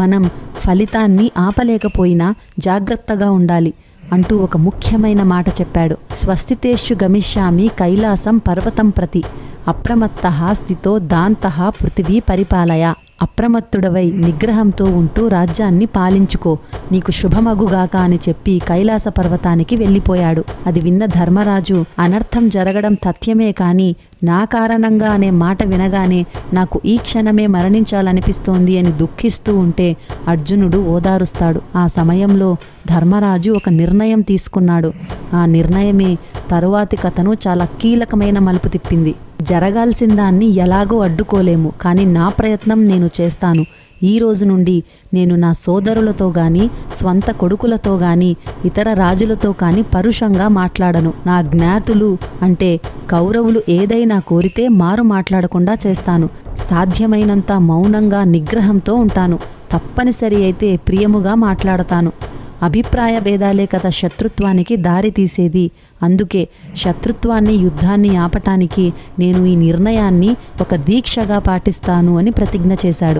మనం ఫలితాన్ని ఆపలేకపోయినా జాగ్రత్తగా ఉండాలి అంటూ ఒక ముఖ్యమైన మాట చెప్పాడు. స్వస్తితేషు గమిష్యామి కైలాసం పర్వతం ప్రతి. అప్రమత్త స్థితో దాంత పృథివీ పరిపాలయ. అప్రమత్తుడవై నిగ్రహంతో ఉంటూ రాజ్యాన్ని పాలించుకో. నీకు శుభమగుగాక అని చెప్పి కైలాస పర్వతానికి వెళ్ళిపోయాడు. అది విన్న ధర్మరాజు అనర్థం జరగడం తథ్యమే కాని నా కారణంగా అనే మాట వినగానే నాకు ఈ క్షణమే మరణించాలనిపిస్తోంది అని దుఃఖిస్తూ ఉంటే అర్జునుడు ఓదారుస్తాడు. ఆ సమయంలో ధర్మరాజు ఒక నిర్ణయం తీసుకున్నాడు. ఆ నిర్ణయమే తరువాతి కథను చాలా కీలకమైన మలుపు తిప్పింది. జరగాల్సిన దాన్ని ఎలాగో అడ్డుకోలేము కానీ నా ప్రయత్నం నేను చేస్తాను. ఈ రోజు నుండి నేను నా సోదరులతో గాని స్వంత కొడుకులతో గాని ఇతర రాజులతో కానీ పరుషంగా మాట్లాడను. నా జ్ఞాతులు అంటే కౌరవులు ఏదైనా కోరితే మారు మాట్లాడకుండా చేస్తాను. సాధ్యమైనంత మౌనంగా నిగ్రహంతో ఉంటాను. తప్పనిసరి అయితే ప్రియముగా మాట్లాడతాను. అభిప్రాయ భేదాలే కదా శత్రుత్వానికి దారి తీసేది. అందుకే శత్రుత్వాన్ని యుద్ధాన్ని ఆపటానికి నేను ఈ నిర్ణయాన్ని ఒక దీక్షగా పాటిస్తాను అని ప్రతిజ్ఞ చేశాడు.